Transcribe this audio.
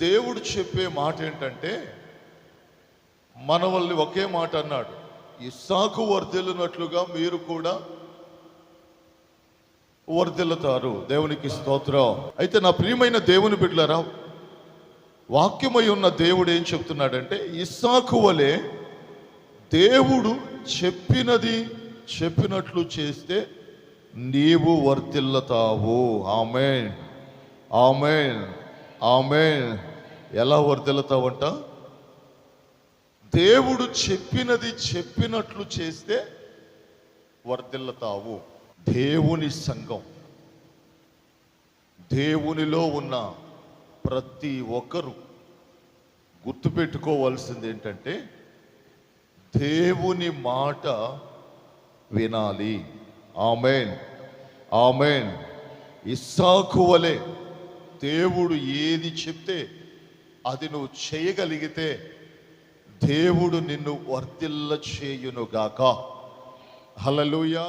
దేవుడు చెప్పే మాట ఏంటంటే మన వాళ్ళని ఒకే మాట అన్నాడు ఇస్సాకు వర్ధిల్లినట్లుగా మీరు కూడా వర్ధిల్లుతారు. దేవునికి స్తోత్రం. అయితే నా ప్రియమైన దేవుని బిడ్డలరా వాక్యమై ఉన్న దేవుడు ఏం చెప్తున్నాడంటే ఇస్సాకు వలె దేవుడు చెప్పినది చెప్పినట్లు చేస్తే నీవు వర్ధిల్లుతావు. ఆమెన్. ఆమెన్. ఆమె ఎలా వర్ధిల్లుతావంట? దేవుడు చెప్పినది చెప్పినట్లు చేస్తే వర్దిల్లుతావు దేవుని సంఘం. దేవునిలో ఉన్న ప్రతి ఒక్కరు గుర్తుపెట్టుకోవాల్సింది ఏంటంటే దేవుని మాట వినాలి. ఆమెన్. ఆమెన్. ఇస్సాకు వలే దేవుడు ఏది చెప్తే అది నువ్వు చేయగలిగితే దేవుడు నిన్ను వర్తిల్ల చేయునుగాక హలలుయా